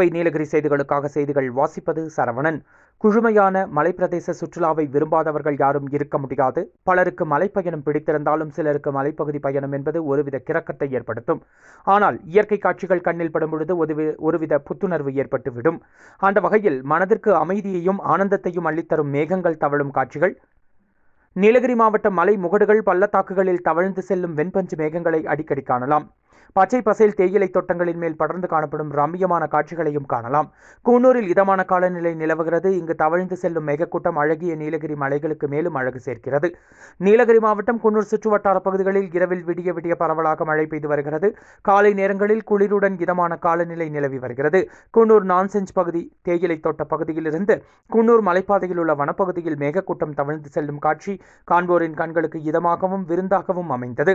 கோவை நீலகிரி செய்திகளுக்காக செய்திகள் வாசிப்பது சரவணன். குழுமையான மலைப்பிரதேச சுற்றுலாவை விரும்பாதவர்கள் யாரும் இருக்க முடியாது. பலருக்கு மலைப்பயணம் பிடித்திருந்தாலும் சிலருக்கு மலைப்பகுதி பயணம் என்பது ஒருவித கிரக்கத்தை ஏற்படுத்தும். ஆனால் இயற்கை காட்சிகள் கண்ணில் படும் பொழுது ஒருவித புத்துணர்வு ஏற்பட்டுவிடும். அந்த வகையில் மனதிற்கு அமைதியையும் ஆனந்தத்தையும் அள்ளித்தரும் மேகங்கள் தவழும் காட்சிகள். நீலகிரி மாவட்ட மலை முகடுகள் பள்ளத்தாக்குகளில் தவழ்ந்து செல்லும் வெண்பஞ்சு மேகங்களை அடிக்கடி காணலாம். பச்சை பசேல் தேயிலை தோட்டங்களின் மேல் படர்ந்து காணப்படும் ரம்மியமான காட்சிகளையும் காணலாம். கூனூரில் இதமான காலநிலை நிலவுகிறது. இங்கு தவழ்ந்து செல்லும் மேகக்கூட்டம் அழகிய நீலகிரி மலைகளுக்கு மேலும் அழகு சேர்க்கிறது. நீலகிரி மாவட்டம் குன்னூர் சுற்றுவட்டார பகுதிகளில் இரவில் விடிய விடிய பரவலாக மழை பெய்து வருகிறது. காலை நேரங்களில் குளிருடன் இதமான காலநிலை நிலவி வருகிறது. குன்னூர் நான்செஞ்ச் பகுதி தேயிலை தோட்ட பகுதியிலிருந்து குன்னூர் மலைப்பாதையில் உள்ள வனப்பகுதியில் மேகக்கூட்டம் தவழ்ந்து செல்லும் காட்சி காண்போரின் கண்களுக்கு இதமாகவும் விருந்தாகவும் அமைந்தது.